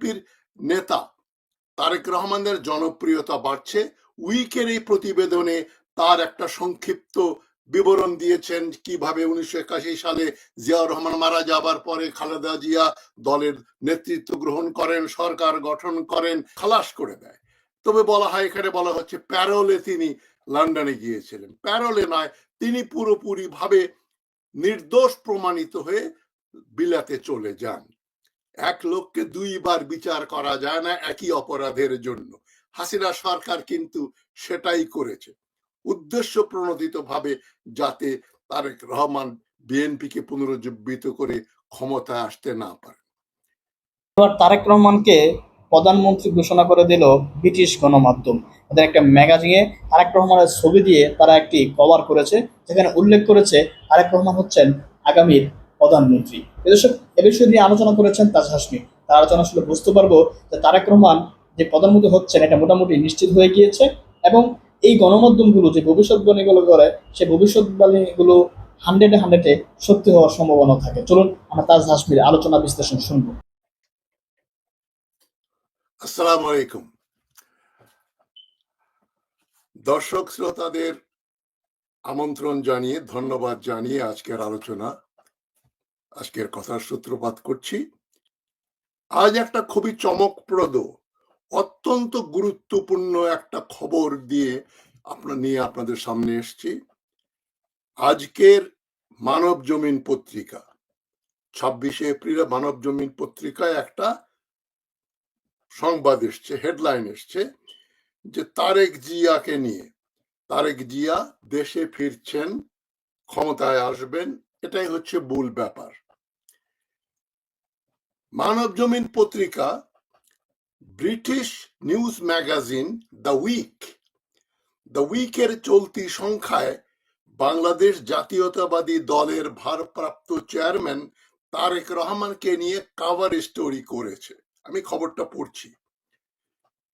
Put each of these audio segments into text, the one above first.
বিএনপির নেতা তারেক রহমানের জনপ্রিয়তা বাড়ছে। উইকের এই প্রতিবেদনে তার একটা সংক্ষিপ্ত বিবরণ দিয়েছেন কীভাবে উনিশশো একাশি সালে জিয়াউর রহমান মারা যাবার পরে খালেদা জিয়া দলের নেতৃত্ব গ্রহণ করেন, সরকার গঠন করেন, খালাস করে দেয়। তবে বলা হয়, এখানে বলা হচ্ছে, প্যারোলে তিনি লন্ডনে গিয়েছিলেন। প্যারোলে নয়, তিনি পুরোপুরি ভাবে নির্দোষ প্রমাণিত হয়ে বিলাতে চলে যান। এক লোককে দুইবার বিচার করা যায় না একই অপরাধের জন্য। হাসিনা সরকার কিন্তু সেটাই করেছে। উদ্দেশ্য প্রণোদিত ভাবে যাতে তারেক রহমান বিএনপিকে পুনরুজ্জীবিত করে ক্ষমতায় আসতে না পারে। এবার তারেক রহমানকে প্রধানমন্ত্রী ঘোষণা করে দিল ব্রিটিশ গণমাধ্যম। তাদের একটা ম্যাগাজিনে তারেক রহমানের ছবি দিয়ে তারা একটি কভার করেছে। যেখানে উল্লেখ করেছে, তারেক রহমান হচ্ছেন আগামীর প্রধানমন্ত্রী। এ বিষয় নিয়ে আলোচনা করেছেন তাজ হাসমি। তার আলোচনা আসলে বুঝতে পারব যে তারেক রহমান যে প্রধানমন্ত্রী হচ্ছেন এটা মোটামুটি নিশ্চিত হয়ে গিয়েছে এবং এই গণমাধ্যমগুলো যে ভবিষ্যৎবাণীগুলো করে সেই ভবিষ্যৎবাণীগুলো হান্ড্রেডে হান্ড্রেডে সত্যি হওয়ার সম্ভাবনা থাকে। চলুন, আমরা তাজ হাসমির আলোচনা বিশ্লেষণ শুনব। আসসালামু আলাইকুম। দর্শক শ্রোতাদের আমন্ত্রণ জানিয়ে, ধন্যবাদ জানিয়ে আজকের আলোচনা আজকের কথার সূত্রপাত করছি। আজ একটা খুবই চমকপ্রদ, অত্যন্ত গুরুত্বপূর্ণ একটা খবর দিয়ে আপনার, নিয়ে আপনাদের সামনে এসছি। আজকের মানব জমিন পত্রিকা, ছাব্বিশে এপ্রিলে মানব জমিন পত্রিকায় একটা সংবাদ এসছে, হেডলাইন এসছে যে তারেক জিয়াকে নিয়ে, তারেক জিয়া দেশে ফিরছেন, ক্ষমতায় আসবেন এটাই হচ্ছে মূল ব্যাপার। মানব জমিন পত্রিকা, British news magazine, the week. The উইকের চলতি সংখ্যায় বাংলাদেশ জাতীয়তাবাদী দলের ভারপ্রাপ্ত চেয়ারম্যান তারেক রহমানকে নিয়ে কাভার স্টোরি করেছে। আমি খবরটা পড়ছি।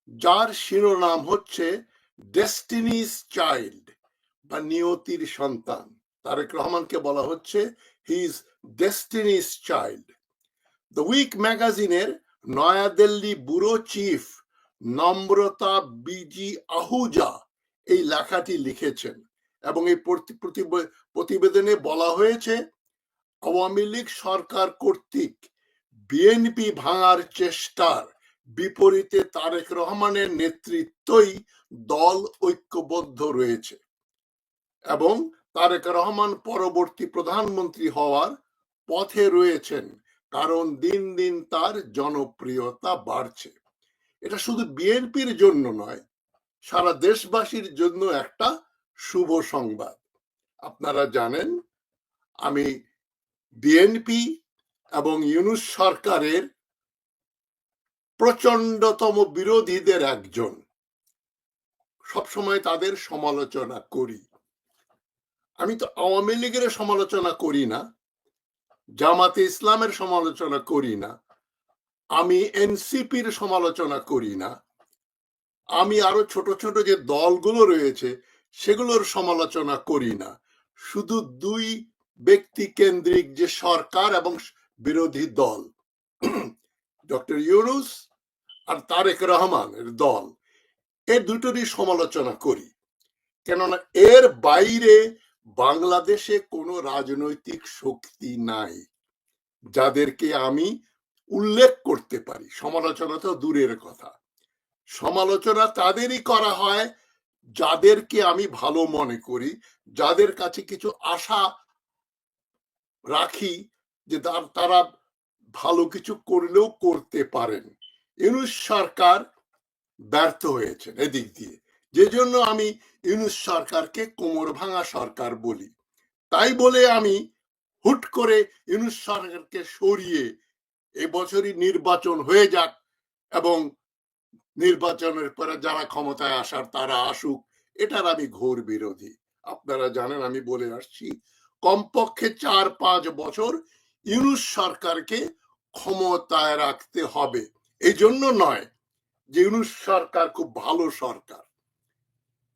যার শিরোনাম হচ্ছে ডেস্টিনিস চাইল্ড বা নিয়তির সন্তান। তারেক রহমানকে বলা হচ্ছে he is destiny's child the week ম্যাগাজিনের নয়াদিল্লি ব্যুরো চিফ নম্রতা বিজি আহুজা এই লেখাটি লিখেছেন এবং এই প্রতিবেদনে বলা হয়েছে, আওয়ামী লীগ সরকার কর্তৃক বিএনপি ভাঙার চেষ্টার বিপরীতে তারেক রহমানের নেতৃত্বই দল ঐক্যবদ্ধ রয়েছে এবং তারেক রহমান পরবর্তী প্রধানমন্ত্রী হওয়ার পথে রয়েছেন, কারণ দিন দিন তার জনপ্রিয়তা বাড়ছে। এটা শুধু বিএনপির জন্য নয়, সারা দেশবাসীর জন্য একটা শুভ সংবাদ। আপনারা জানেন, আমি বিএনপি এবং ইউনুস সরকারের প্রচন্ডতম বিরোধীদের একজন। সবসময় তাদের সমালোচনা করি। আমি তো আওয়ামী লীগের সমালোচনা করি না, জামাতে ইসলামের সমালোচনা করি না, আমি এনসিপির সমালোচনা করি না, আমি আরও ছোট ছোট যে দলগুলো রয়েছে সেগুলোর সমালোচনা করি না। শুধু দুই ব্যক্তি কেন্দ্রিক যে সরকার এবং বিরোধী দল, ডক্টর ইউনুস আর তারেক রহমানের দল, এ দুটোরই সমালোচনা করি। কেননা এর বাইরে বাংলাদেশে কোনো রাজনৈতিক শক্তি নাই যাদেরকে আমি উল্লেখ করতে পারি। সমালোচনা তো দূরের কথা। সমালোচনা তাদেরই করা হয় যাদেরকে আমি ভালো মনে করি, যাদের কাছে কিছু আশা রাখি যে তার- ভালো কিছু করলেও করতে পারেন। ইউনুস সরকার ব্যর্থ হয়েছেন এদিক দিয়ে। যে জন্য আমি ইউনুস সরকারকে কোমর ভাঙা সরকার বলি। তাই বলে আমি হুট করে ইউনুস সরকারকে সরিয়ে এবছরই নির্বাচন হয়ে যাক এবং নির্বাচনের পরে যারা ক্ষমতায় আসার তারা আসুক, এটার আমি ঘোর বিরোধী। আপনারা জানেন আমি বলে আসছি, কমপক্ষে চার পাঁচ বছর ইউনুস সরকারকে ক্ষমতায় রাখতে হবে। এই জন্য নয় যে ইউনুস সরকার খুব ভালো সরকার।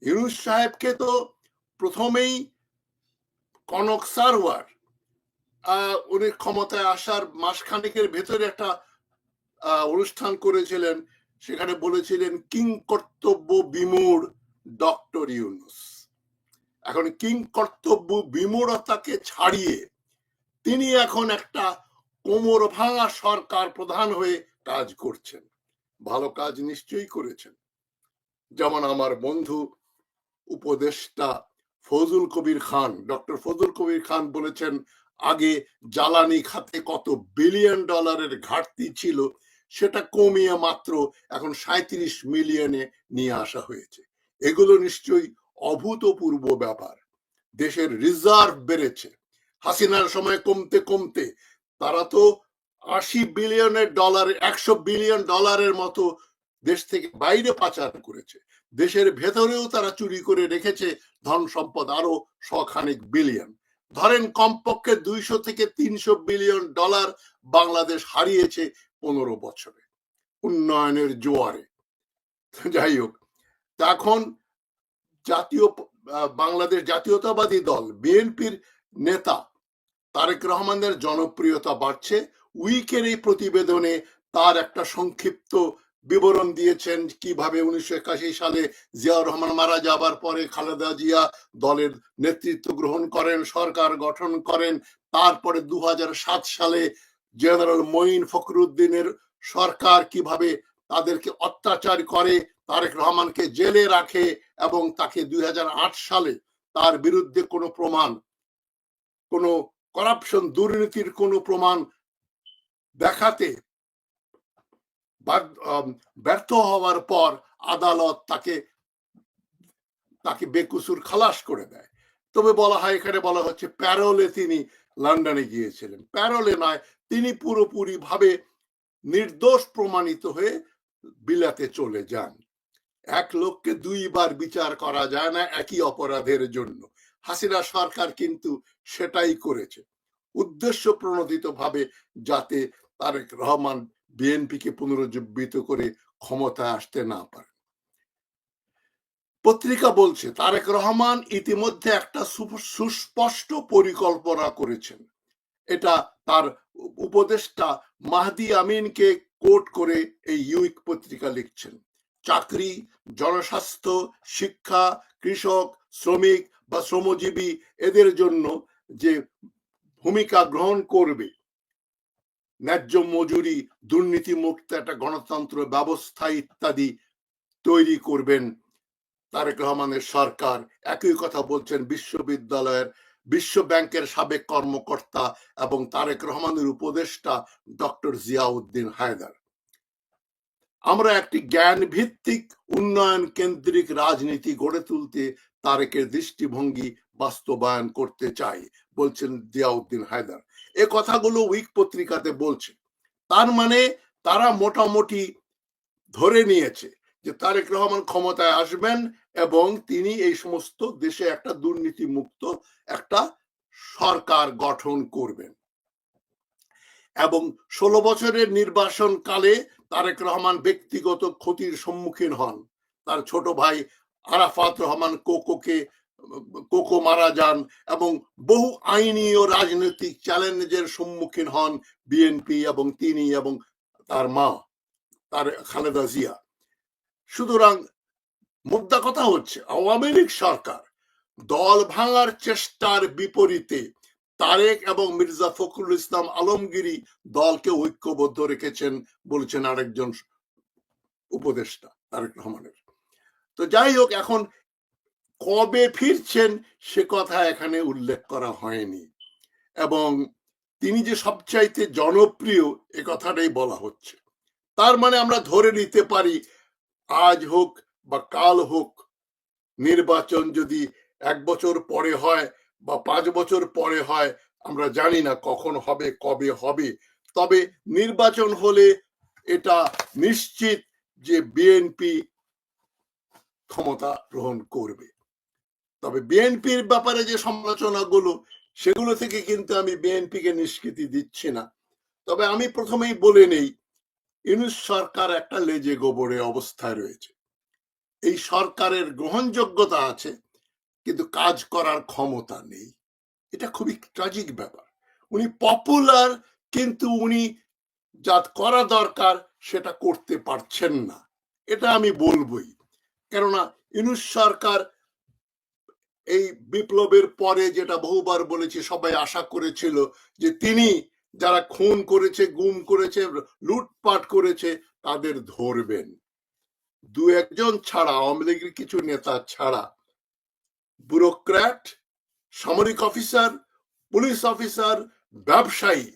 ইউনুস সাহেবকে তো প্রথমেই কনক সারওয়ার উনি ক্ষমতায় আসার মাসখানেকের ভেতরে একটা অনুষ্ঠান করেছিলেন। সেখানে বলেছিলেন কিং কর্তব্য বিমূঢ় ডক্টর ইউনুস। এখন কিং কর্তব্য বিমূঢ়তাকে ছাড়িয়ে তিনি এখন একটা কোমর ভাঙা সরকার প্রধান হয়ে কাজ করছেন। ভালো কাজ নিশ্চয়ই করেছেন। যেমন আমার বন্ধু উপদেষ্টা ফজল কবির খান, ডক্টর ফজল কবির খান বলেছেন, আগে জ্বালানি খাতে কত বিলিয়ন ডলারের ঘাটতি ছিল, সেটা কমিয়ে মাত্র এখন সাঁত্রিশ মিলিয়নে নিয়ে আসা হয়েছে। এগুলো নিশ্চয়ই অভূতপূর্ব ব্যাপার। দেশের রিজার্ভ বেড়েছে। হাসিনার সময় কমতে কমতে তারা তো আশি বিলিয়নের ডলার একশো বিলিয়ন ডলারের মতো দেশ থেকে বাইরে পাচার করেছে। দেশের ভেতরেও তারা চুরি করে রেখেছে ধন সম্পদ আরও শখানেক বিলিয়ন ধরেন কমপক্ষে দুইশো থেকে তিনশো বিলিয়ন ডলার বাংলাদেশ হারিয়েছে পনেরো বছরে উন্নয়নের জোয়ারে। যাই হোক, এখন জাতীয়, বাংলাদেশ জাতীয়তাবাদী দল, বিএনপির নেতা তারেক রহমানের জনপ্রিয়তা বাড়ছে। উইকের এই প্রতিবেদনে তার একটা সংক্ষিপ্ত বিবরণ দিয়েছেন কীভাবে উনিশশো একাশি সালে জিয়াউর রহমান মারা যাবার পরে খালেদা জিয়া দলের নেতৃত্ব গ্রহণ করেন, সরকার গঠন করেন। তারপরে দু সালে জেনারেল মঈন ফখরুদ্দিনের সরকার কীভাবে তাদেরকে অত্যাচার করে, তারেক রহমানকে জেলে রাখে এবং তাকে দুই হাজার আট সালে তার বিরুদ্ধে কোনো প্রমাণ, কোনো করাপশন, দুর্নীতির কোনো প্রমাণ দেখাতে ব্যর্থ হওয়ার পর আদালত তাকে তাকে বেকুসুর খালাস করে দেয়। তবে বলা হয়, এখানে বলা হচ্ছে, প্যারোলে তিনি লন্ডনে গিয়েছিলেন। প্যারোলে নয়, তিনি পুরোপুরি ভাবে নির্দোষ প্রমাণিত হয়ে বিলাতে চলে যান। এক লোককে দুইবার বিচার করা যায় না একই অপরাধের জন্য। হাসিনা সরকার কিন্তু সেটাই করেছে। উদ্দেশ্য প্রণোদিত ভাবে যাতে তারেক রহমান বিএনপিকে পুনরুজ্জীবিত করে ক্ষমতায় আসতে না পারে পত্রিকা বলছে, তারেক রহমান ইতিমধ্যে একটা সুস্পষ্ট পরিকল্পনা করেছেন। এটা তার উপদেষ্টা মাহদি আমিনকে কোট করে এই ইউইক পত্রিকা লিখছেন। চাকরি, জনস্বাস্থ্য, শিক্ষা, কৃষক, শ্রমিক বা শ্রমজীবী এদের জন্য যে ভূমিকা গ্রহণ করবে ন্যায্য মজুরি, দুর্নীতিমুক্ত একটা গণতন্ত্র ব্যবস্থা ইত্যাদি তৈরি করবেন। তারেক রহমানের সরকার একই কথা বলছেন, বিশ্ববিদ্যালয়ের বিশ্ব ব্যাংকের সাবেক কর্মকর্তা এবং তারেক রহমানের উপদেষ্টা ডক্টর জিয়াউদ্দিন হায়দার। আমরা একটি জ্ঞান ভিত্তিক উন্নয়ন কেন্দ্রিক রাজনীতি গড়ে তুলতে তারেকের দৃষ্টিভঙ্গি বাস্তবায়ন করতে চাই, বলছেন জিয়াউদ্দিন হায়দার। এ কথাগুলো উইক পত্রিকাতে বলছে। তার মানে তারা মোটামুটি ধরে নিয়েছে যে তারেক রহমান ক্ষমতায় আসবেন এবং তিনি এই সমস্ত দেশে একটা দুর্নীতি মুক্ত একটা সরকার গঠন করবেন। এবং ষোলো বছরের নির্বাসন কালে তারেক রহমান ব্যক্তিগত ক্ষতির সম্মুখীন হন। তার ছোট ভাই আরাফাত রহমান কোকোকে কোকো মারা যান এবং বহু আইনি ও রাজনৈতিক চ্যালেঞ্জের সম্মুখীন হন বিএনপি এবং তিনি এবং তার মা, তার খালেদা জিয়া। সুতরাং মুদ্রা কথা হচ্ছে, আওয়ামী লীগ সরকার দল ভাঙার চেষ্টার বিপরীতে তারেক এবং মির্জা ফখরুল ইসলাম আলমগিরি দলকে ঐক্যবদ্ধ রেখেছেন বলছেন আরেকজন উপদেষ্টা, তারেক রহমানের। তো যাই হোক, এখন কবে ফিরছেন সে কথা এখানে উল্লেখ করা হয়নি। এবং তিনি যে সবচাইতে জনপ্রিয় এ কথাটাই বলা হচ্ছে। তার মানে আমরা ধরে নিতে পারি, আজ হোক বা কাল হোক, নির্বাচন যদি এক বছর পরে হয় বা পাঁচ বছর পরে হয়, আমরা জানি না কখন হবে, কবে হবে। তবে নির্বাচন হলে এটা নিশ্চিত যে বিএনপি ক্ষমতা গ্রহণ করবে। তবে বিএনপির ব্যাপারে যে সমালোচনাগুলো, সেগুলো থেকে কিন্তু আমি বিএনপিকে নিষ্কৃতি দিচ্ছি না। তবে আমি প্রথমেই বলে নেই, ইউনুস সরকার একটা লেজে গোবরে অবস্থায় রয়েছে। এই সরকারের গ্রহণযোগ্যতা আছে, কিন্তু কাজ করার ক্ষমতা নেই। এটা খুবই ট্রাজিক ব্যাপার। উনি পপুলার কিন্তু উনি যা করা দরকার, সেটা করতে পারছেন না। এটা আমি বলবই। কেননা ইনুস সরকার এই বিপ্লবের পরে যেটা বহুবার বলেছি, সবাই আশা করেছিল যে তিনি যারা খুন করেছে, গুম করেছে, লুটপাট করেছে, তাদের ধরবেন। দু একজন ছাড়া, আওয়ামী লীগের কিছু নেতা ছাড়া, ব্যুরোক্র্যাট, সামরিক অফিসার, পুলিশ অফিসার, ব্যবসায়ী,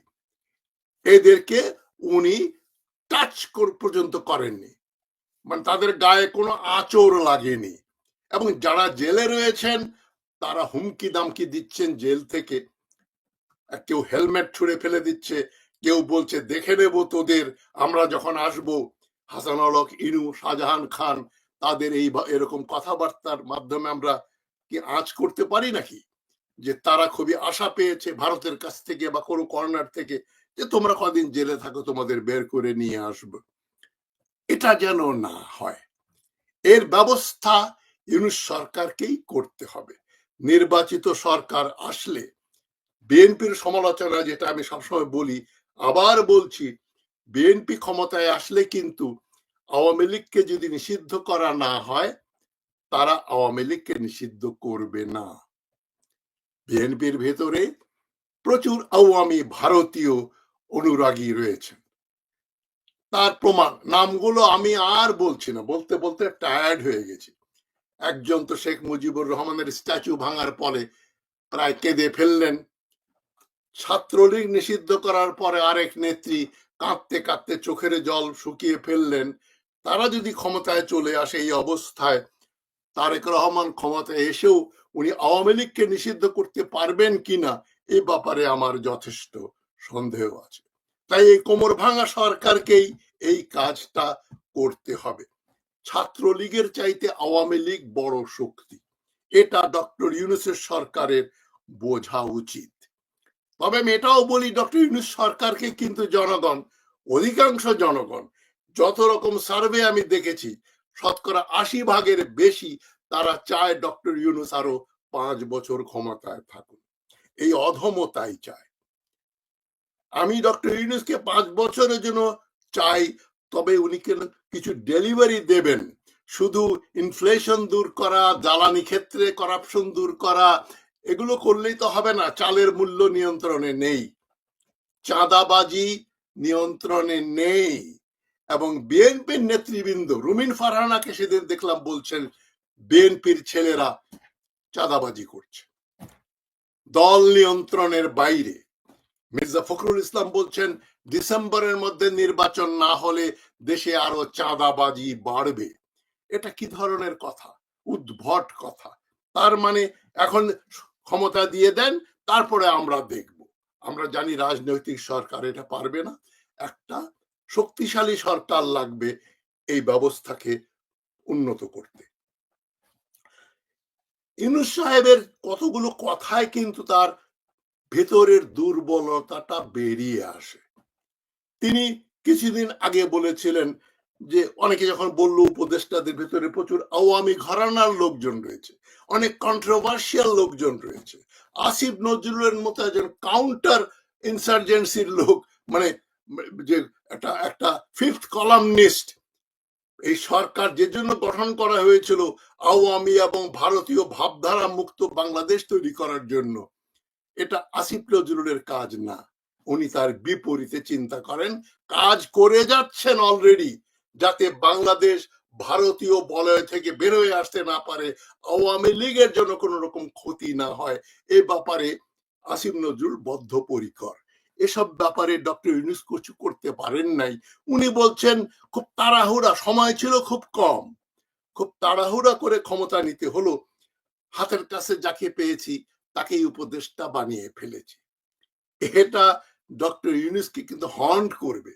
এদেরকে উনি টাচ পর্যন্ত করেননি। মানে তাদের গায়ে কোনো আচর লাগেনি। এবং যারা জেলে রয়েছেন তারা হুমকি দামকি দিচ্ছেন জেল থেকে। কেউ হেলমেট ছুঁড়ে ফেলে দিচ্ছে, কেউ বলছে, দেখে নেব তোদের, আমরা যখন আসব। হাসান আলক, ইনু, শাহজাহান খান, তাদের এই এরকম কথাবার্তার মাধ্যমে আমরা কি আঁচ করতে পারি নাকি? যে তারা খুবই আশা পেয়েছে ভারতের কাছ থেকে বা কোনো কর্নার থেকে, যে তোমরা কদিন জেলে থাকো, তোমাদের বের করে নিয়ে আসব। এটা যেন না হয়। এর ব্যবস্থা ইউনুস সরকারকেই করতে হবে। নির্বাচিত সরকার আসলে বিএনপির সমালোচনা যেটা আমি সবসময় বলি, আবার বলছি, বিএনপি ক্ষমতায় আসলে কিন্তু আওয়ামী লীগকে যদি নিষিদ্ধ করা না হয়, তারা আওয়ামী লীগকে নিষিদ্ধ করবে না। বিএনপির ভেতরে প্রচুর আওয়ামী ভারতীয় অনুরাগী রয়েছে তার প্রমাণ, নামগুলো আমি আর বলছি না, বলতে বলতে টায়ার্ড হয়ে গেছি। একজন তো শেখ মুজিবুর রহমানের স্ট্যাচু ভাঙার পরে প্রায় কেঁদে ফেললেন। ছাত্রলীগ নিষিদ্ধ করার পরে আরেক নেত্রী কাঁদতে কাঁদতে চোখের জল শুকিয়ে ফেললেন। তারা যদি ক্ষমতায় চলে আসে এই অবস্থায়, তারেক রহমান ক্ষমতায় এসেও উনি আওয়ামী লীগকে নিষিদ্ধ করতে পারবেন কিনা, এ ব্যাপারে আমার যথেষ্ট সন্দেহ আছে। তাই এই কোমর ভাঙা সরকারকেই এই কাজটা করতে হবে। ছাত্রলীগের চাইতে আওয়ামী লীগ বড় শক্তি। এটা ডক্টর ইউনুসের সরকারের বোঝা উচিত। তবে আমি এটাও বলি, ডক্টর ইউনুস সরকারকে কিন্তু জনগণ, অধিকাংশ জনগণ, যত রকম সার্ভে আমি দেখেছি, শতকরা আশি ভাগের বেশি তারা চায় ডক্টর ইউনুস আরও পাঁচ বছর ক্ষমতায় থাকুন। এই অধমতাই চায়। আমি ডক্টর ইউনুসকে পাঁচ বছরের জন্য চাই, তবে উনি কেন কিছু ডেলিভারি দেবেন। শুধু ইনফ্লেশন দূর করা, জ্বালানি ক্ষেত্রে করাপশন দূর করা, এগুলো করলেই তো হবে না, চালের মূল্য নিয়ন্ত্রণে নেই। চাঁদাবাজি নিয়ন্ত্রণে নেই। এবং বিএনপির নেতৃবৃন্দ, রুমিন ফারহানাকে সেদিন দেখলাম বলছেন, বিএনপির ছেলেরা চাঁদাবাজি করছে। দল নিয়ন্ত্রণের বাইরে। মির্জা ফখরুল ইসলাম বলছেন ডিসেম্বরের মধ্যে নির্বাচন না হলে দেশে আরও চাঁদাবাজি বাড়বে। এটা কি ধরনের কথা? উদ্ভট কথা। তার মানে এখন ক্ষমতা দিয়ে দেন, তারপরে আমরা দেখব। আমরা জানি রাজনৈতিক সরকার এটা পারবে না। একটা শক্তিশালী সরকার লাগবে এই ব্যবস্থাকে উন্নত করতে। ইনুস সাহেবের কতগুলো কথায় কিন্তু তার ভেতরের দুর্বলতাটা বেরিয়ে আসে। তিনি কিছুদিন আগে বলেছিলেন যে, অনেকে যখন বলল উপদেষ্টাদের ভেতরে প্রচুর আওয়ামী ঘরানার লোকজন রয়েছে, অনেক কন্ট্রোভার্সিয়াল লোকজন রয়েছে। আসিফ নজরুলের মতো একজন কাউন্টার ইনসার্জেন্সির লোক মানে যে একটা একটা ফিফথ কলামনিস্ট এই সরকার যে জন্য গঠন করা হয়েছিল আওয়ামী এবং ভারতীয় ভাবধারা মুক্ত বাংলাদেশ তৈরি করার জন্য, এটা আসিফ নজরুলের কাজ না। উনি তার বিপরীতে চিন্তা করেন, কাজ করে যাচ্ছেন অলরেডি যাতে বাংলাদেশ ভারতীয় বলয় থেকে বেরোয় আসতে না পারে, আওয়ামী লীগের জন্য কোনো রকম ক্ষতি না হয়, এ ব্যাপারে আসিফ নজরুল বদ্ধপরিকর। এসব ব্যাপারে ডক্টর ইউনুস কিছু করতে পারেন নাই। উনি বলছেন, খুব তাড়াহুড়া, সময় ছিল খুব কম। খুব তাড়াহুড়া করে ক্ষমতা নিতে হলো। হাতের কাছে যাকে পেয়েছি, তাকেই উপদেষ্টা বানিয়ে ফেলেছি। এটা ডক্টর ইউনুসকে কিন্তু হন্ট করবে।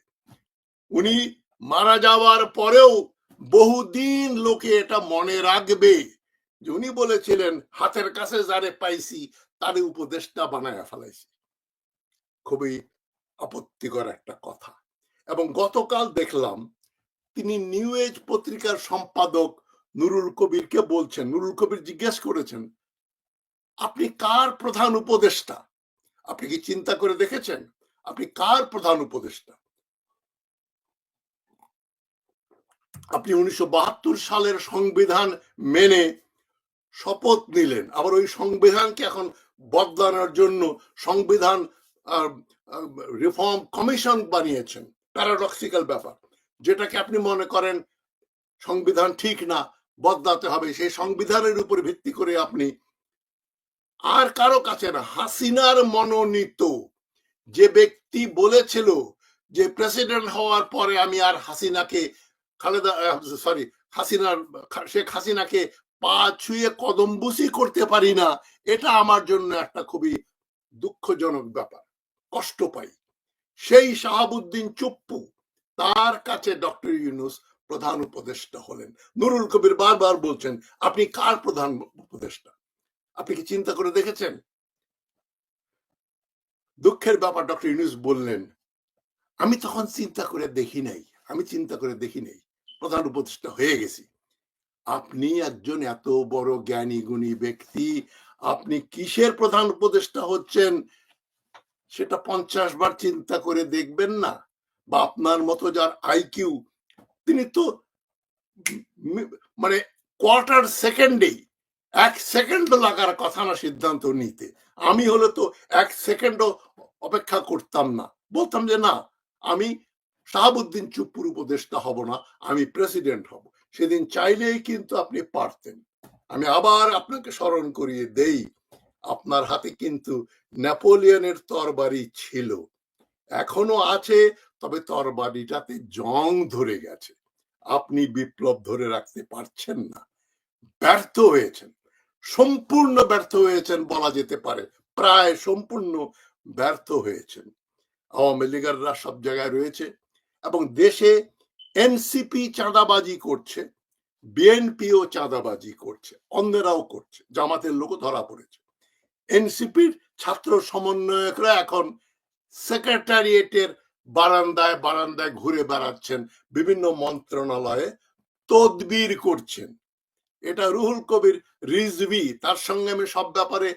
উনি মারা যাওয়ার পরেও বহুদিন লোকে এটা মনে রাখবে যে উনি বলেছিলেন, হাতের কাছে যারে পাইছি, তারে উপদেষ্টা বানায় ফেলাইছি। খুবই আপত্তিকর একটা কথা। এবং গতকাল দেখলাম, তিনি নিউ এজ পত্রিকার সম্পাদক নুরুল কবিরকে বলছেন, নুরুল কবির জিজ্ঞেস করেছেন, আপনি কার প্রধান উপদেষ্টা? আপনি কি চিন্তা করে দেখেছেন? আপনি কার প্রধান উপদেষ্টা? আপনি উনিশশো বাহাত্তর সালের সংবিধান মেনে শপথ নিলেন। আবার ওই সংবিধানকে এখন বদলানোর জন্য সংবিধান রিফর্ম কমিশন বানিয়েছেন। প্যারাডক্সিক্যাল ব্যাপার। যেটাকে আপনি মনে করেন সংবিধান ঠিক না, বদলাতে হবে। সেই সংবিধানের উপর ভিত্তি করে আপনি আর কারও কাছে না, হাসিনার মনোনীত যে ব্যক্তি বলেছিল যে প্রেসিডেন্ট হওয়ার পরে আমি আর হাসিনাকে, খালেদা সরি হাসিনার, শেখ হাসিনাকে পা ছুঁয়ে কদমবুসি করতে পারি না, এটা আমার জন্য একটা খুবই দুঃখজনক ব্যাপার, কষ্ট পাই। সেই শাহাবুদ্দিন চুপ্পু, তার কাছে ডক্টর ইউনুস প্রধান উপদেষ্টা হলেন। নুরুল কবির বারবার বলছেন, আপনি কার প্রধান উপদেষ্টা? আপনি কি চিন্তা করে দেখেছেন? দুঃখের ব্যাপার ডক্টর ইউনুস বললেন, আমি তখন চিন্তা করে দেখি নাই, আমি চিন্তা করে দেখি নাই, প্রধান উপদেষ্টা হয়ে গেছি। আপনি একজন এত বড় জ্ঞানী গুণী ব্যক্তি, আপনি কিসের প্রধান উপদেষ্টা হচ্ছেন? সেটা পঞ্চাশ বার চিন্তা করে দেখবেন না। বা আপনার মতো যার আইকিউ তিনি তো মানে কোয়ার্টার সেকেন্ডেই, এক সেকেন্ড লাগার কথা না সিদ্ধান্ত নিতে। আমি হলে তো এক সেকেন্ডও অপেক্ষা করতাম না। বলতাম যে, না, আমি শাহাবুদ্দিন চুপ্পুর উপদেষ্টা হব না, আমি প্রেসিডেন্ট হব। সেদিন চাইলেই কিন্তু আপনি পারতেন। আমি আবার আপনাকে স্মরণ করিয়ে দেই, আপনার হাতে কিন্তু নেপোলিয়নের তরবারি ছিল। এখনও আছে, তবে তরবারিটাতে জং ধরে গেছে। আপনি বিপ্লব ধরে রাখতে পারছেন না। ব্যর্থ হয়েছেন। সম্পূর্ণ ব্যর্থ হয়েছেন বলা যেতে পারে। প্রায় সম্পূর্ণ ব্যর্থ হয়েছেন। আওয়ামী লীগাররা সব জায়গায় রয়েছে এবং দেশে এনসিপি চাঁদাবাজি করছে, বিএনপিও চাঁদাবাজি করছে, অন্যরাও করছে, জামাতের লোকও ধরা পড়েছে। এনসিপির ছাত্র সমন্বয়করা এখন সেক্রেটারিয়েটের বারান্দায় বারান্দায় ঘুরে বেড়াচ্ছেন, বিভিন্ন মন্ত্রণালয়ে তদবির করছেন। এটা রুহুল কবির রিজভি, তার সঙ্গে আমি সব ব্যাপারে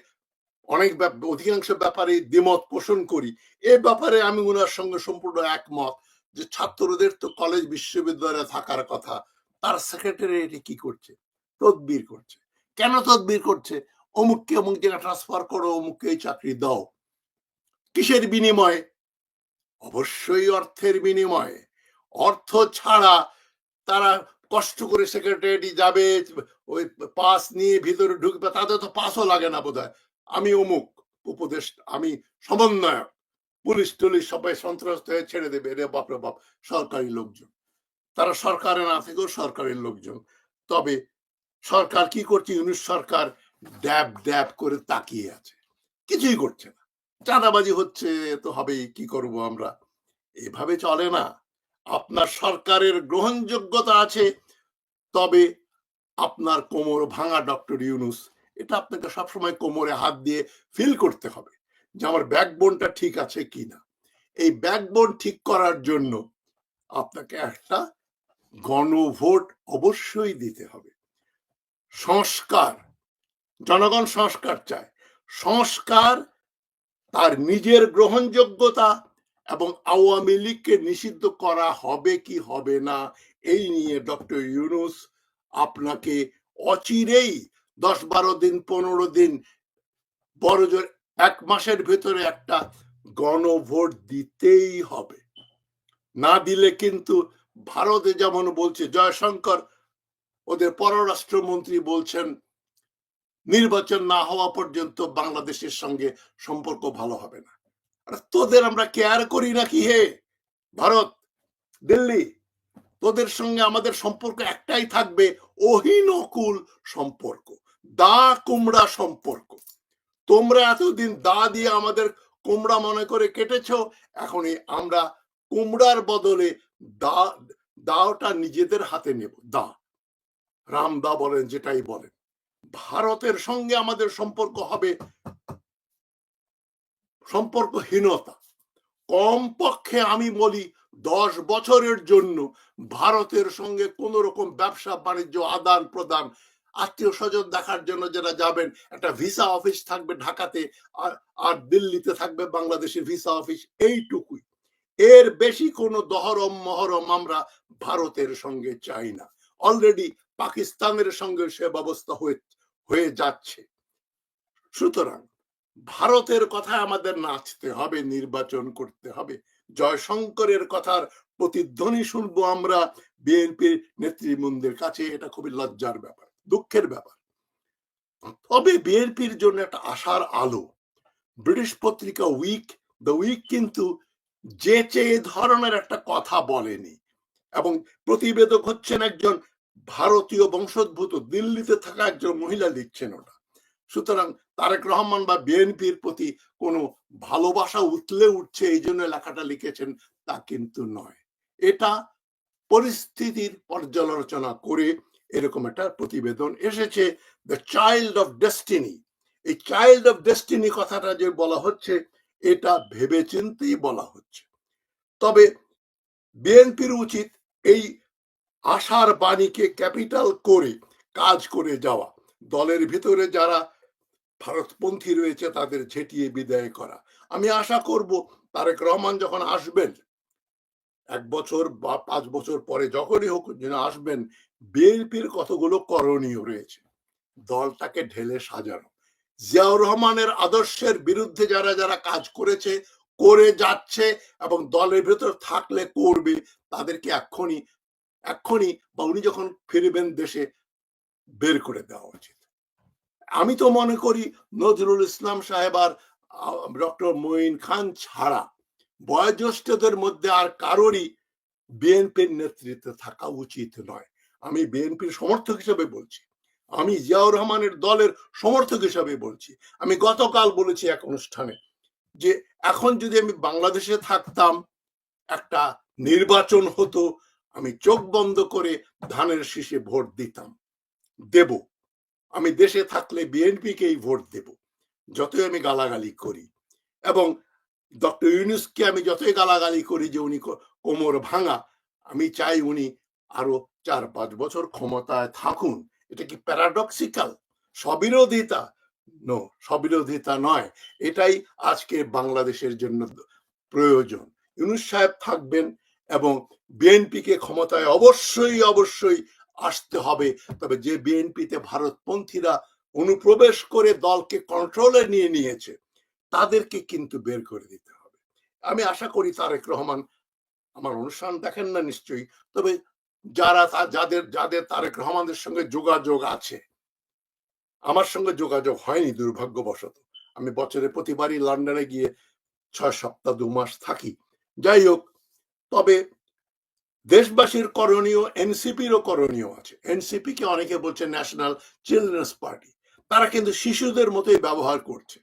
অনেক অধিকাংশ ব্যাপারে দ্বিমত পোষণ করি। এ ব্যাপারে আমি ওনার সঙ্গে সম্পূর্ণ একমত যে ছাত্রদের তো কলেজ বিশ্ববিদ্যালয়ে থাকার কথা, তার সেক্রেটারিয়েটে কি করছে? তদবির করছে। কেন তদবির করছে? অমুককে অমুক জায়গায় ট্রান্সফার করো, অমুককে এই চাকরি দাও। কিসের বিনিময়ে? অবশ্যই অর্থের বিনিময়ে। অর্থ ছাড়া তারা কষ্ট করে সেক্রেটারি যাবে, ওই পাস নিয়ে ভিতরে ঢুকবে, তাদের তো পাসও লাগে না বোধ আমি অমুক উপদেশ, আমি সমন্বয়ক। পুলিশ টুলিশ সবাই সন্ত্রস্ত হয়ে ছেড়ে দেবে। রে বাপরে বাপ, সরকারি লোকজন। তারা সরকারে না থেকেও সরকারি লোকজন। তবে সরকার কি করছে? ইউনিট সরকার ড্যাব ড্যাব করে তাকিয়ে আছে। কিছুই করছে না। চাঁদাবাজি হচ্ছে, তো হবেই, কি করব আমরা? এভাবে চলে না। আপনার সরকারের গ্রহণযোগ্যতা আছে, তবে আপনার কোমর ভাঙা ডক্টর ইউনুস এটা আপনাকে সবসময় কোমরে হাত দিয়ে ফিল করতে হবে যে আমার ব্যাকবোনটা ঠিক আছে কি না এই ব্যাকবোন ঠিক করার জন্য আপনাকে একটা গণভোট অবশ্যই দিতে হবে। সংস্কার, জনগণ সংস্কার চায়। সংস্কার তার নিজের গ্রহণযোগ্যতা এবং আওয়ামী লীগকে নিষিদ্ধ করা হবে কি হবে না, এই নিয়ে ডক্টর ইউনুস আপনাকে অচিরেই দশ বারো দিন, পনেরো দিন, বড় জোর এক মাসের ভেতরে একটা গণভোট দিতেই হবে। না দিলে কিন্তু ভারতে যেমন বলছে, জয়শঙ্কর, ওদের পররাষ্ট্রমন্ত্রী বলছেন, নির্বাচন না হওয়া পর্যন্ত বাংলাদেশের সঙ্গে সম্পর্ক ভালো হবে না। তোদের আমরা কেয়ার করি নাকি হে? ভারত, দিল্লি, তোদের সঙ্গে আমাদের সম্পর্ক একটাই থাকবে, অহিনকুল সম্পর্ক। দা কুমড়া সম্পর্ক। তোমরা এতদিন দা দিয়ে আমাদের কুমড়া মনে করে কেটেছো এখন আমরা কুমড়ার বদলে দা, দাওটা নিজেদের হাতে নেব, দা। রামদা বলেন যেটাই বলেন। ভারতের সঙ্গে আমাদের সম্পর্ক হবে সম্পর্কহীনতা। কমপক্ষে আমি বলি দশ বছরের জন্য ভারতের সঙ্গে কোন রকম ব্যবসা বাণিজ্য আদান প্রদান আত্মীয় স্বজন দেখার জন্য যারা যাবেন, একটা ভিসা অফিস থাকবে ঢাকাতে, আর দিল্লিতে থাকবে বাংলাদেশের ভিসা অফিস, এইটুকুই। এর বেশি কোনো দহরম মহরম আমরা ভারতের সঙ্গে চাই না। অলরেডি পাকিস্তানের সঙ্গে সে ব্যবস্থা হয়ে হয়ে যাচ্ছে। সুতরাং ভারতের কথা আমাদের নাচতে হবে, নির্বাচন করতে হবে। জয়শঙ্করের কথার প্রতিধ্বনি শুনব আমরা, বিএনপির নেতৃবৃন্দের কাছে, এটা খুবই লজ্জার ব্যাপার। দুঃখের ব্যাপার। তবে বিএনপির জন্য একটা আশার আলো। ব্রিটিশ পত্রিকা উইক, দ্য উইক কিন্তু যে চেয়ে ধরনের একটা কথা বলেনি এবং প্রতিবেদক হচ্ছেন একজন ভারতীয় বংশোদ্ভূত, দিল্লিতে থাকা একজন মহিলা লিখছেন ওটা। সুতরাং তারেক রহমান বা বিএনপির প্রতি কোনো ভালোবাসা উতলে উঠছে এই জন্য লেখাটা লিখেছেন তা কিন্তু নয়। এটা পরিস্থিতির পর্যালোচনা করে এরকম একটা প্রতিবেদন এসেছে দ্য চাইল্ড অফ ডেস্টিনি এই চাইল্ড অফ ডেস্টিনি কথাটা যে বলা হচ্ছে, এটা ভেবে চিন্তেই বলা হচ্ছে। তবে বিএনপির উচিত এই আশার বাণীকে ক্যাপিটাল করে কাজ করে যাওয়া। দলের ভিতরে যারা ভারতপন্থী রয়েছে, তাদের ঝেঁটিয়ে বিদায় করা। আমি আশা করব তারেক রহমান যখন আসবেন, এক বছর বা পাঁচ বছর পরে যখনই হোক যেন আসবেন বিএনপির কতগুলো করণীয় রয়েছে? দলটাকে ঢেলে সাজানো। জিয়াউর রহমানের আদর্শের বিরুদ্ধে যারা যারা কাজ করেছে, করে যাচ্ছে এবং দলের ভেতর থাকলে করবে, তাদেরকে এক্ষুনি এক্ষুনি বা উনি যখন ফিরবেন দেশে বের করে দেওয়া উচিত। আমি তো মনে করি নজরুল ইসলাম সাহেব আর ডক্টর মঈন খান ছাড়া বয়োজ্যেষ্ঠদের মধ্যে আর কারোরই বিএনপির নেতৃত্বে থাকা উচিত নয়। আমি বিএনপির সমর্থক হিসেবে বলছি। আমি জিয়াউর রহমানের দলের সমর্থক হিসেবে বলছি। আমি গতকাল বলেছি এক অনুষ্ঠানে যে এখন যদি আমি বাংলাদেশে থাকতাম, একটা নির্বাচন হতো, আমি চোখ বন্ধ করে ধানের শীষে ভোট দিতাম। দেব। আমি দেশে থাকলে বিএনপিকেই ভোট দেব, যতই আমি গালাগালি করি। এবং ডক্টর ইউনুসকে আমি যতই গালাগালি করি যে উনি কোমর ভাঙা, আমি চাই উনি আরও চার পাঁচ বছর ক্ষমতায় থাকুন। এটা কি প্যারাডক্সিক্যাল স্ববিরোধিতা? নো স্ববিরোধিতা নয়। এটাই আজকে বাংলাদেশের জন্য প্রয়োজন। ইউনুস সাহেব থাকবেন এবং বিএনপিকে ক্ষমতায় অবশ্যই অবশ্যই আসতে হবে। তবে যে বিএনপিতে ভারতপন্থীরা অনুপ্রবেশ করে দলকে কন্ট্রোলে নিয়ে নিয়েছে, তাদেরকে কিন্তু বের করে দিতে হবে। আমি আশা করি তারেক রহমান, আমার অনুষ্ঠান দেখেন না নিশ্চয়ই, তবে যারা যাদের যাদের তারেক রহমানের সঙ্গে যোগাযোগ আছে, আমার সঙ্গে যোগাযোগ হয়নি দুর্ভাগ্যবশত। আমি বছরে প্রতিবারই লন্ডনে গিয়ে ছয় সপ্তাহ, দু মাস থাকি। যাই হোক, তবে দেশবাসীর করণীয়, এনসিপিরও করণীয় আছে। এনসিপি কে অনেকে বলছে ন্যাশনাল চিলড্রেন্স পার্টি। তারা কিন্তু শিশুদের মতোই ব্যবহার করছে।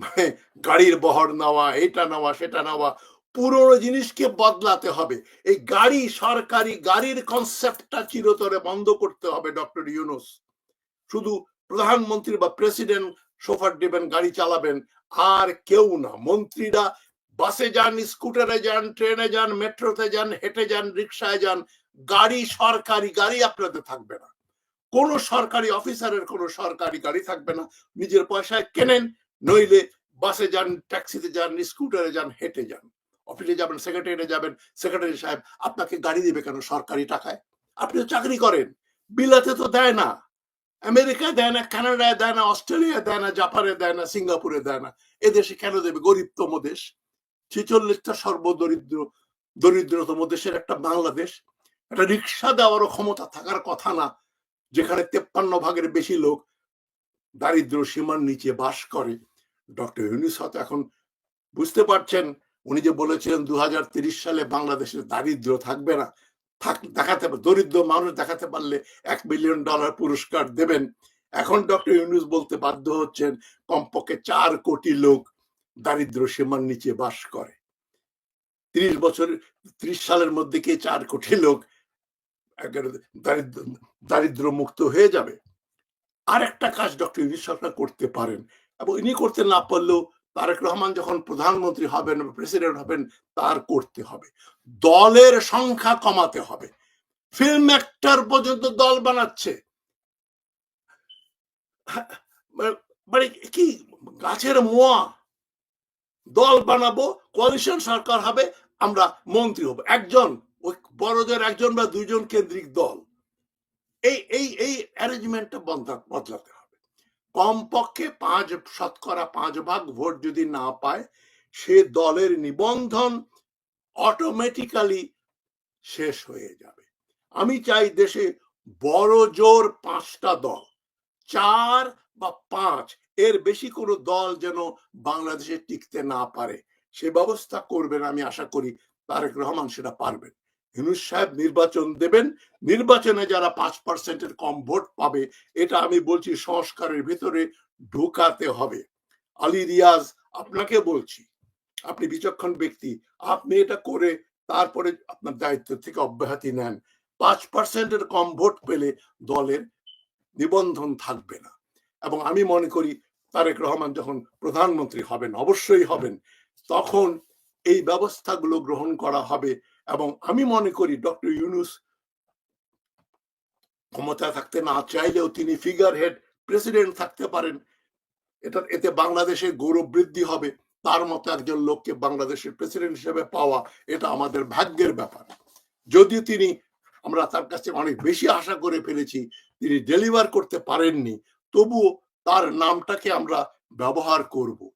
মানে গাড়ির বহর নেওয়া এটা নেওয়া, সেটা নেওয়া পুরনো জিনিসকে বদলাতে হবে। এই গাড়ি, সরকারি গাড়ির কনসেপ্টটা চিরতরে বন্ধ করতে হবে, ডক্টর ইউনুস। শুধু প্রধানমন্ত্রী বা প্রেসিডেন্ট সোফার দেবেন, গাড়ি চালাবেন, আর কেউ না। মন্ত্রীরা বাসে যান, স্কুটারে যান, ট্রেনে যান, মেট্রোতে যান, হেঁটে যান রিক্সায় যান, গাড়ি সরকারি গাড়ি আপনাদের থাকবে না। কোন সরকারি অফিসারের কোন সরকারি গাড়ি থাকবে না। নিজের পয়সায় কেনেন, নইলে বাসে যান, ট্যাক্সিতে যান, স্কুটারে যান, হেঁটে যান। অফিসে যাবেন সেক্রেটারি যাবেন সেক্রেটারি সাহেব আপনাকে গাড়ি দিবে কেন সরকারি টাকায়? আপনি তো চাকরি করেন। বিলাতে তো দেয় না। আমেরিকায় দেয় না, কানাডায় দেয় না অস্ট্রেলিয়া দেয় না, জাপানে দেয় না, সিঙ্গাপুরে দেয় না। এদেশে কেন দেবে? গরিবতম দেশ। ছেচল্লিশটা সর্বদরিদ্র, দরিদ্রতম দেশের একটা বাংলাদেশ। একটা রিক্সা দেওয়ারও ক্ষমতা থাকার কথা না। যেখানে তেপ্পান্ন ভাগের বেশি লোক দারিদ্র সীমার নিচে বাস করে। ডক্টর ইউনিস এখন বুঝতে পারছেন উনি যে বলেছিলেন দু সালে বাংলাদেশের দারিদ্র থাকবে না, থাক, দেখাতে দরিদ্র মানুষ দেখাতে পারলে এক মিলিয়ন ডলার পুরস্কার দেবেন। এখন ডক্টর ইউনুস বলতে বাধ্য হচ্ছেন, কমপক্ষে চার কোটি লোক দারিদ্র সীমার নিচে বাস করে। ত্রিশ বছর, ত্রিশ সালের মধ্যে কি চার কোটি লোক দারিদ্র দারিদ্র মুক্ত হয়ে যাবে? আর একটা কাজ ডক্টর ইউনুস সরকার করতে পারেন এবং ইনি করতে না পারলেও তারেক রহমান যখন প্রধানমন্ত্রী হবেন প্রেসিডেন্ট হবেন, তার করতে হবে। দলের সংখ্যা কমাতে হবে। ফিল্ম অ্যাক্টর পর্যন্ত দল বানাচ্ছে। মানে কি, গাছের মোয়া। দল বানাবো কোয়ালিশন সরকার হবে, আমরা মন্ত্রী হব। একজন, ওই বড়দের একজন বা দুইজন কেন্দ্রিক দল। এই এই এই অ্যারেঞ্জমেন্টটা বদলাতে কমপক্ষে পাঁচ, শতকরা পাঁচ ভাগ ভোট যদি না পায়, সে দলের নিবন্ধন অটোমেটিক্যালি শেষ হয়ে যাবে। আমি চাই দেশে বড় জোর পাঁচটা দল, চার বা পাঁচ, এর বেশি কোনো দল যেন বাংলাদেশে টিকতে না পারে। সে ব্যবস্থা করবেন আমি আশা করি তারেক রহমান সেটা পারবেন। হিনুস সাহেব নির্বাচন দেবেন, নির্বাচনে যারা পাঁচ পার্সেন্টের কম ভোট পাবে, এটা আমি বলছি সংস্কারের ভিতরে ঢুকাতে হবে। আলী রিয়াজ, আপনাকে বলছি, আপনি বিচক্ষণ ব্যক্তি, আপনি এটা করে তারপরে আপনার দায়িত্ব থেকে অব্যাহতি নেন। পাঁচ পার্সেন্টের কম ভোট পেলে দলের নিবন্ধন থাকবে না। এবং আমি মনে করি, তারেক রহমান যখন প্রধানমন্ত্রী হবেন, অবশ্যই হবেন, তখন এই ব্যবস্থাগুলো গ্রহণ করা হবে এবং আমি মনে করি ডক্টর ইউনুস ক্ষমতা থাকতে না চাইলেও তিনি ফিগার হেড প্রেসিডেন্ট থাকতে পারেন। এটা, এতে বাংলাদেশের গৌরব বৃদ্ধি হবে। তার মতো একজন লোককে বাংলাদেশের প্রেসিডেন্ট হিসেবে পাওয়া এটা আমাদের ভাগ্যের ব্যাপার। যদিও তিনি, আমরা তার কাছে অনেক বেশি আশা করে ফেলেছি, তিনি ডেলিভার করতে পারেননি, তবুও তার নামটাকে আমরা ব্যবহার করব।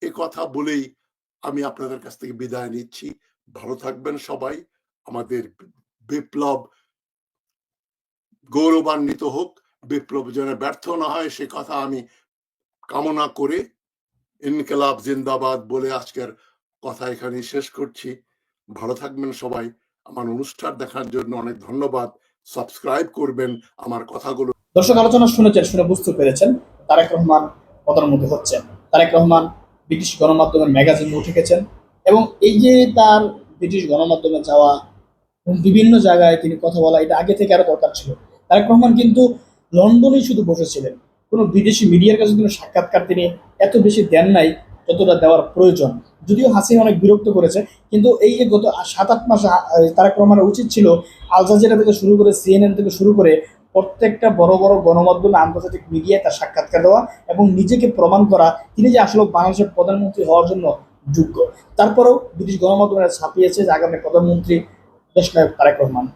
এ কথা বলেই আমি আপনাদের কাছ থেকে বিদায় নিচ্ছি। ভালো থাকবেন সবাই। আমাদের বিপ্লব গৌরবান্বিত হোক, বিপ্লব যেন ব্যর্থ না হয়, সে কথা আমি কামনা করে ইনকেলাব জিন্দাবাদ বলে আজকের কথা এখানে শেষ করছি। ভালো থাকবেন সবাই। আমার অনুষ্ঠান দেখার জন্য অনেক ধন্যবাদ। সাবস্ক্রাইব করবেন আমার কথাগুলো। দর্শক, আলোচনা শুনেছেন, শুনে বুঝতে পেরেছেন। তারেক রহমান প্রধানমন্ত্রী হচ্ছেন। তারেক রহমান ব্রিটিশ গণমাধ্যমের ম্যাগাজিন উঠে গেছেন। এবং এই যে তার ব্রিটিশ গণমাধ্যমে যাওয়া বিভিন্ন জায়গায় তিনি কথা বলা, এটা আগে থেকে আরও দরকার ছিল। তারেক রহমান কিন্তু লন্ডনেই শুধু বসেছিলেন। কোনো বিদেশি মিডিয়ার কাছে কোনো সাক্ষাৎকার তিনি এত বেশি দেন নাই যতটা দেওয়ার প্রয়োজন। যদিও হাসিনা অনেক বিরক্ত করেছে, কিন্তু এই যে গত সাত, আট মাস তারেক রহমানের উচিত ছিল আল জাজিরা থেকে শুরু করে সিএনএন থেকে শুরু করে প্রত্যেকটা বড় বড় গণমাধ্যমে, আন্তর্জাতিক মিডিয়ায় তার সাক্ষাৎকার দেওয়া এবং নিজেকে প্রমাণ করা, তিনি যে আসলে বাংলাদেশের প্রধানমন্ত্রী হওয়ার জন্য যোগ্য। তারপরেও ব্রিটিশ গণমাধ্যমে ছাপিয়েছে যে আগামী প্রধানমন্ত্রী দেশ নায়ক তারেক রহমান।